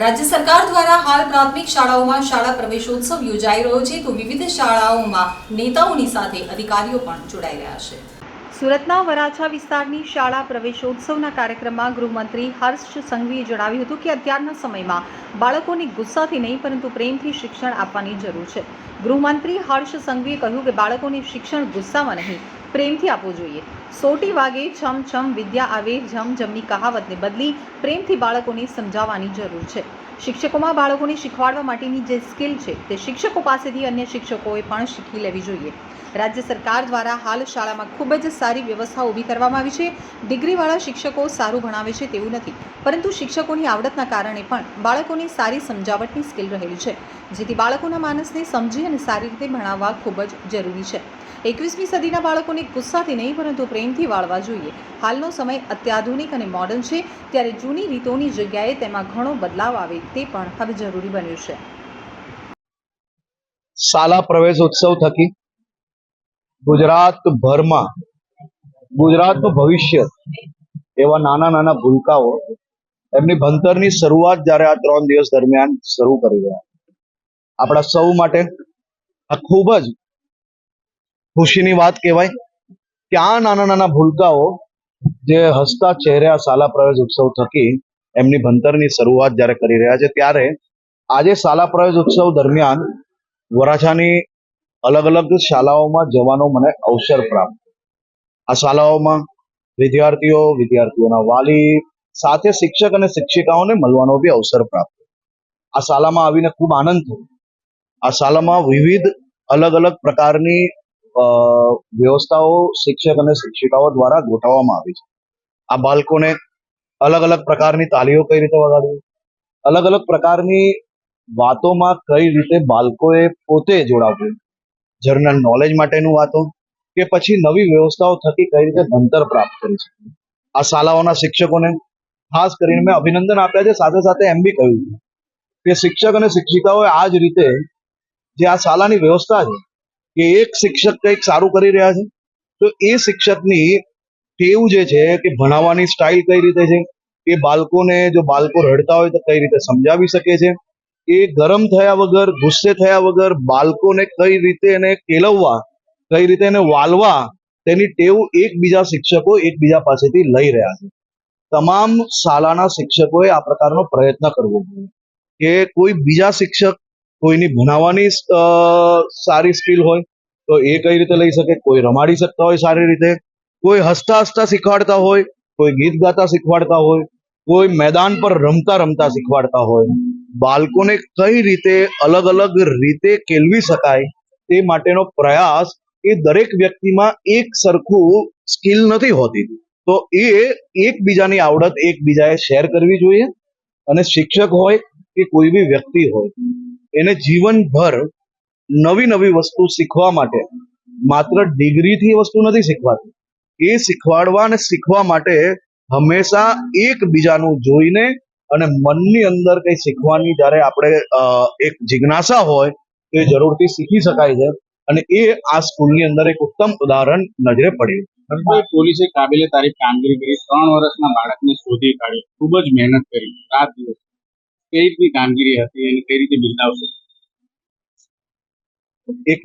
રાજ્ય સરકાર દ્વારા હાલ પ્રાથમિક શાળાઓમાં શાળા પ્રવેશોત્સવ યોજાઈ રહ્યો છે તો વિવિધ શાળાઓમાં નેતાઓની સાથે અધિકારીઓ પણ જોડાઈ રહ્યા છે. સુરતના વરાછા વિસ્તારની શાળા પ્રવેશોત્સવના કાર્યક્રમમાં ગૃહમંત્રી હર્ષ સંઘવીએ જણાવ્યું હતું કે અત્યારના સમયમાં બાળકોને ગુસ્સાથી નહીં, પરંતુ પ્રેમથી શિક્ષણ આપવાની જરૂર છે. ગૃહમંત્રી હર્ષ સંઘવીએ કહ્યું કે બાળકોને શિક્ષણ ગુસ્સામાં નહીં પ્રેમથી આપવું જોઈએ. સોટી વાગે છમ છમ વિદ્યા આવે, જમ જમની કહાવતને બદલી પ્રેમથી બાળકોને સમજાવવાની જરૂર છે. શિક્ષકોમાં બાળકોને શીખવાડવા માટેની જે સ્કિલ છે તે શિક્ષકો પાસેથી અન્ય શિક્ષકોએ પણ શીખી લેવી જોઈએ. રાજ્ય સરકાર દ્વારા હાલ શાળામાં ખૂબ જ સારી વ્યવસ્થા ઊભી કરવામાં આવી છે. ડિગ્રીવાળા શિક્ષકો સારું ભણાવે છે તેવું નથી. પરંતુ શિક્ષકોની આવડતના કારણે પણ બાળકોને સારી સમજાવટની સ્કિલ રહેલી છે, જેથી બાળકોના માનસને સમજી અને સારી રીતે ભણાવવા ખૂબ જ જરૂરી છે. એકવીસમી સદીના બાળકોને ગુસ્સાથી નહીં, પરંતુ પ્રેમથી વાળવા જોઈએ. હાલનો સમય અત્યાધુનિક અને મોડર્ન છે. ત્યારે જૂની રીતોની જગ્યાએ તેમાં ઘણો બદલાવ આવે. તે પણ હવે જરૂરી બન્યું છે. શાળા પ્રવેશ ઉત્સવ થકી ગુજરાતભરમાં, ગુજરાતનું ભવિષ્ય એવા નાના નાના ભૂલકાઓ એમની ભણતરની શરૂઆત જ્યારે આ ત્રણ દિવસ દરમિયાન શરૂ કરી રહ્યા. આપણા સૌ માટે આ ખૂબ જ ખુશીની વાત કહેવાય આ નાના નાના ભૂલકાઓ જે હસતા ચહેરે શાળા પ્રવેશ ઉત્સવ થકી એમની ભણતરની શરૂઆત જ્યારે કરી રહ્યા છે, ત્યારે આજે શાળા પ્રવેશ ઉત્સવ દરમિયાન વરાછાની અલગ અલગ શાળાઓમાં જવાનો મને અવસર પ્રાપ્ત આ શાળાઓમાં વિદ્યાર્થીઓ, વિદ્યાર્થીઓના વાલી સાથે શિક્ષક અને શિક્ષિકાઓને મળવાનો બી અવસર પ્રાપ્ત આ શાળામાં આવીને ખૂબ આનંદ થયો. આ શાળામાં વિવિધ અલગ અલગ પ્રકારની વ્યવસ્થાઓ શિક્ષક અને શિક્ષિકાઓ દ્વારા ગોઠવવામાં આવી છે. આ બાળકોને અલગ અલગ પ્રકારની તાલીઓ કઈ રીતે વગાડવી? અલગ અલગ પ્રકારની વાતોમાં કઈ રીતે બાળકોએ પોતે જોડાવવું? જનરલ નોલેજ માટેનું વાતો કે પછી નવી વ્યવસ્થાઓ થકી કઈ રીતે ભણતર પ્રાપ્ત કરી શકે આ શાળાઓના શિક્ષકોને ખાસ કરીને મેં અભિનંદન આપ્યા છે. સાથે સાથે એમ બી કહ્યું છે કે શિક્ષક અને શિક્ષિકાઓએ આ જ રીતે જે આ શાળાની વ્યવસ્થા છે કે એક શિક્ષક કંઈક સારું કરી રહ્યા છે, તો એ શિક્ષકની ટેવ જે છે કે ભણાવવાની સ્ટાઇલ કઈ રીતે છે એ બાળકોને જો બાળકો રડતા હોય તો કઈ રીતે સમજાવી શકે છે? એ ગરમ થયા વગર, ગુસ્સે થયા વગર બાળકોને કઈ રીતે એને કેળવવા, કઈ રીતે એને વાલવા, તેની ટેવ એકબીજા શિક્ષકો એકબીજા પાસેથી લઈ રહ્યા છે. તમામ શાળાના શિક્ષકોએ આ પ્રકારનો પ્રયત્ન કરવો જોઈએ. કે કોઈ બીજા શિક્ષક કોઈની ભણાવવાની સારી સ્કિલ હોય, તો એ કઈ રીતે લઈ શકે? કોઈ રમાડી શકતા હોય સારી રીતે. કોઈ હસતા હસતા શીખવાડતા હોય, કોઈ ગીત ગાતા શીખવાડતા હોય કોઈ મેદાન પર રમતા રમતા શીખવાડતા હોય. બાળકોને કઈ રીતે અલગ અલગ રીતે કેળવી શકાય તે માટેનો પ્રયાસ એ દરેક વ્યક્તિમાં એક સરખું સ્કિલ નથી હોતી. તો એ એકબીજાની આવડત એકબીજાએ શેર કરવી જોઈએ અને શિક્ષક હોય કે કોઈ બી વ્યક્તિ હોય, એને જીવનભર નવી નવી વસ્તુ શીખવા માટે માત્ર ડિગ્રીથી વસ્તુ નથી શીખવાતી. એ શીખવાડવા અને શીખવા માટે હંમેશા એકબીજાનું જોઈને અને મનની અંદર કંઈ શીખવાની જ્યારે આપણે એક જિજ્ઞાસા હોય તો એ જરૂરથી શીખી શકાય છે. અને એ આ સ્કૂલની અંદર એક ઉત્તમ ઉદાહરણ નજરે પડ્યું પોલીસે કાબિલે તારીફ કામગીરી કરી ત્રણ વર્ષના બાળકને શોધી કાઢ્યું ખૂબ જ મહેનત કરી રાત દિવસ. કઈ રીતની કામગીરી હતી અને કઈ રીતે બિરદાવશો? એક